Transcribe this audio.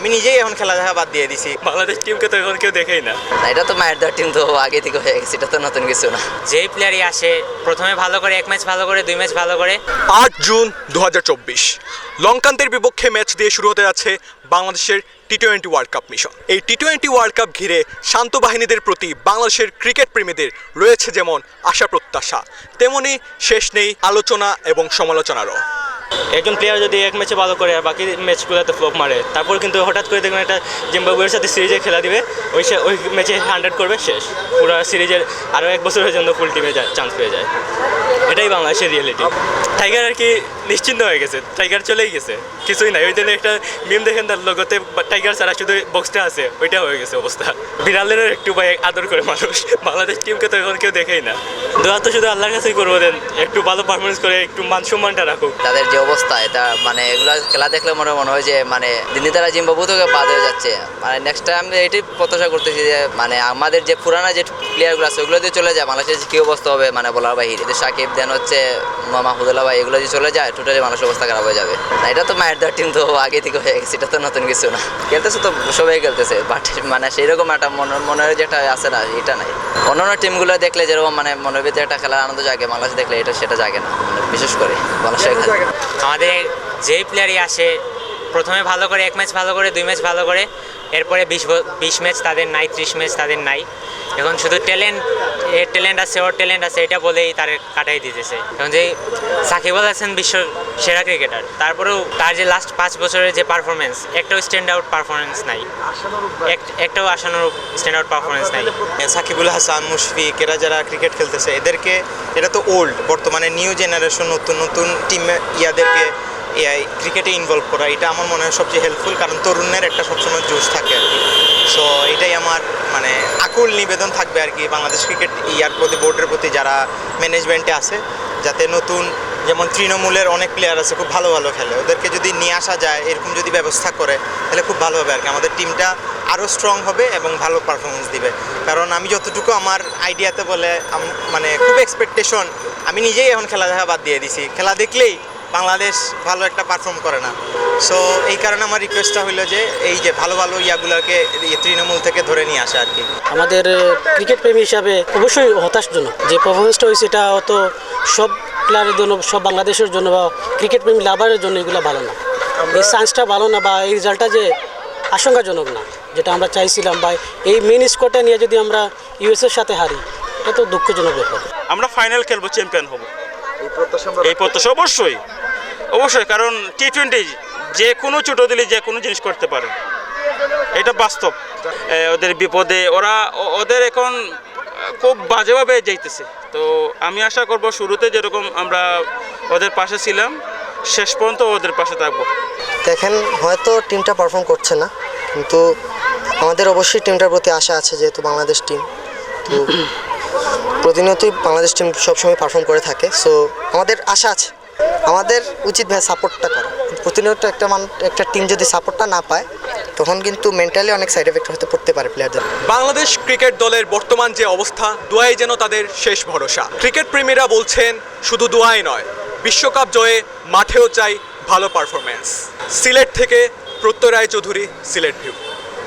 আমি নিজেই এখন খেলা দেখা বাদ দিয়ে দিছি। বাংলাদেশ টিমকে তো এখন কেউ দেখেই না। এটা তো মায়ের দেওয়ার টিম তো আগে থেকে হয়ে গেছে এটা তো নতুন কিছু না। যেই প্লেয়ারই আসে প্রথমে ভালো করে এক ম্যাচ ভালো করে দুই ম্যাচ ভালো করে। আট জুন দু লঙ্কানদের বিপক্ষে ম্যাচ দিয়ে শুরু হতে যাচ্ছে বাংলাদেশের T twenty world cup mission এই টি টোয়েন্টি ওয়ার্ল্ড কাপ ঘিরে শান্ত বাহিনীদের প্রতি বাংলাদেশের ক্রিকেট প্রেমীদের রয়েছে যেমন আশা প্রত্যাশা তেমনি শেষ নেই আলোচনা এবং সমালোচনারও। একজন প্লেয়ার যদি এক ম্যাচে ভালো করে আর বাকি ম্যাচগুলোতে ফ্লপ মারে, তারপর কিন্তু হঠাৎ করে দেখবেন একটা জিম্বাবুয়ের সাথে সিরিজে খেলা দিবে, ওই ওই ম্যাচে হান্ড্রেড করবে, শেষ। পুরো সিরিজের আরও এক বছরের জন্য ফুল টিমে যায় চান্স পেয়ে যায়। এটাই বাংলাদেশের রিয়েলিটি টাইগার আর কি নিশ্চিন্ত হয়ে গেছে। টাইগার চলেই গেছে। কিছুই নাই। ওই জন্য একটা মিম দেখেন তার লগতে টাইগার ছাড়া শুধু বক্সটা আছে। ওইটা হয়ে গেছে অবস্থা। বিড়ালেরও একটু ভাই আদর করে মানুষ। বাংলাদেশ টিমকে তো এখন কেউ দেখেই না। দোয়া তো শুধু আল্লাহর কাছেই করব দেন। একটু ভালো পারফরমেন্স করে, একটু মান সম্মানটা রাখুক। তাদের যে অবস্থা, এটা মানে এগুলো খেলা দেখলে মনে মনে হয় যে মানে দিল্লি তারা জিম্বাবু থেকে বাদ হয়ে যাচ্ছে। মানে নেক্সট টাইম এটাই প্রত্যাশা করতেছি যে মানে আমাদের যে পুরানা যে প্লেয়ারগুলো আছে, ওগুলো দিয়ে চলে যায়। বাংলাদেশের কী অবস্থা হবে মানে বলার বাহিরে। সাকিব দেন হচ্ছে মাহমুদুল্লাহ ভাই এগুলো যদি চলে যায় টোটালি মানুষের অবস্থা খারাপ হয়ে যাবে। না এটা তো মায়ের দেওয়ার টিম তো আগে থেকে হয়ে গেছে এটা তো নতুন কিছু না। খেলতেছে তো সবাই খেলতেছে বাট মানে সেইরকম একটা মনে মনের যে একটা আছে না এটা নাই। অন্যান্য টিমগুলো দেখলে যেরকম মানে মনের ভিতরে একটা খেলার আনন্দ জাগে বাংলাদেশ দেখলে এটা সেটা জাগে না। বিশেষ করে মানুষের খেলা। আমাদের যেই প্লেয়ারই আসে প্রথমে ভালো করে, এক ম্যাচ ভালো করে, দুই ম্যাচ ভালো করে, এরপরে বিশ বিশ ম্যাচ তাদের নাই, ত্রিশ ম্যাচ তাদের নাই। এখন শুধু ট্যালেন্ট এর ট্যালেন্ট আছে, ওর ট্যালেন্ট আছে, এটা বলেই তার কাটাই দিতেছে। এখন যে সাকিব আল হাসান বিশ্ব সেরা ক্রিকেটার তারপরেও তার যে লাস্ট পাঁচ বছরের যে পারফরমেন্স একটাও স্ট্যান্ড আউট পারফরমেন্স নাই। এক- একটাও আশানুরূপ স্ট্যান্ড আউট পারফরমেন্স নাই। সাকিবুল হাসান, মুশফিক, এরা যারা ক্রিকেট খেলতেছে, এদেরকে এটা তো ওল্ড বর্তমানে নিউ জেনারেশন নতুন নতুন টিম ইয়াদেরকে ক্রিকেটে ইনভলভ করা, এটা আমার মনে হয় সবচেয়ে হেল্পফুল কারণ তরুণের একটা সবসময় জোশ থাকে আর কি। সো এটাই আমার মানে আকুল নিবেদন থাকবে আর কি বাংলাদেশ ক্রিকেট ইয়ার প্রতি, বোর্ডের প্রতি যারা ম্যানেজমেন্টে আছে, যাতে নতুন, যেমন তৃণমূলের অনেক প্লেয়ার আছে, খুব ভালো ভালো খেলে। ওদেরকে যদি নিয়ে আসা যায়, এরকম যদি ব্যবস্থা করে, তাহলে খুব ভালো হবে আর কি। আমাদের টিমটা আরও স্ট্রং হবে এবং ভালো পারফরমেন্স দিবে। কারণ আমি যতটুকু আমার আইডিয়াতে বলে মানে খুব এক্সপেকটেশন আমি নিজেই এখন খেলা দেখা বাদ দিয়ে দিছি। খেলা দেখলেই বাংলাদেশ ভালো একটা পারফর্ম করে না। সো এই কারণে আমার রিকোয়েস্টটা হলো যে এই যে ভালো ভালো ইয়াগুলোকে এই তৃণমূল থেকে ধরে নিয়ে আসা আর কি আমাদের ক্রিকেট প্রেমী হিসাবে অবশ্যই হতাশজনক। যে পারফরমেন্সটা হয়েছে এটা হয়তো সব প্লেয়ারের জন্য সব বাংলাদেশের জন্য বা ক্রিকেট প্রেমী লাভারের জন্য এগুলো ভালো না। এই চান্সটা ভালো না বা এই রেজাল্টটা যে আশঙ্কাজনক না যেটা আমরা চাইছিলাম বা এই মেন স্কোরটা নিয়ে যদি আমরা ইউএসের সাথে হারি এটা তো দুঃখজনক ব্যাপার। আমরা ফাইনাল খেলব চ্যাম্পিয়ন হব। এই প্রত্যাশা অবশ্যই। অবশ্যই কারণ টি টোয়েন্টি যে কোনো ছোটো দিলে যে কোনো জিনিস করতে পারে। এটা বাস্তব। ওদের বিপদে ওরা ওদের এখন খুব বাজেভাবে যাইতেছে। তো আমি আশা করব শুরুতে যেরকম আমরা ওদের পাশে ছিলাম শেষ পর্যন্ত ওদের পাশে থাকব। দেখেন হয়তো টিমটা পারফর্ম করছে না কিন্তু আমাদের অবশ্যই টিমটার প্রতি আশা আছে যেহেতু বাংলাদেশ টিম তো প্রতিনিয়তই বাংলাদেশ টিম সবসময় পারফর্ম করে থাকে সো আমাদের আশা আছে। আমাদের উচিত ভাই সাপোর্টটা করা। প্রতিনিয়ত একটা মান, একটা টিম যদি সাপোর্টটা না পায়, তখন কিন্তু মেন্টালি অনেক সাইড এফেক্ট হতে পড়তে পারে প্লেয়ারদের বাংলাদেশ ক্রিকেট দলের বর্তমান যে অবস্থা, দোয়াই যেন তাদের শেষ ভরসা। ক্রিকেট প্রেমীরা বলছেন, শুধু দোয়াই নয়, বিশ্বকাপ জয়ে মাঠেও চাই ভালো পারফরমেন্স সিলেট থেকে প্রত্যয় রায় চৌধুরী সিলেট ভিউ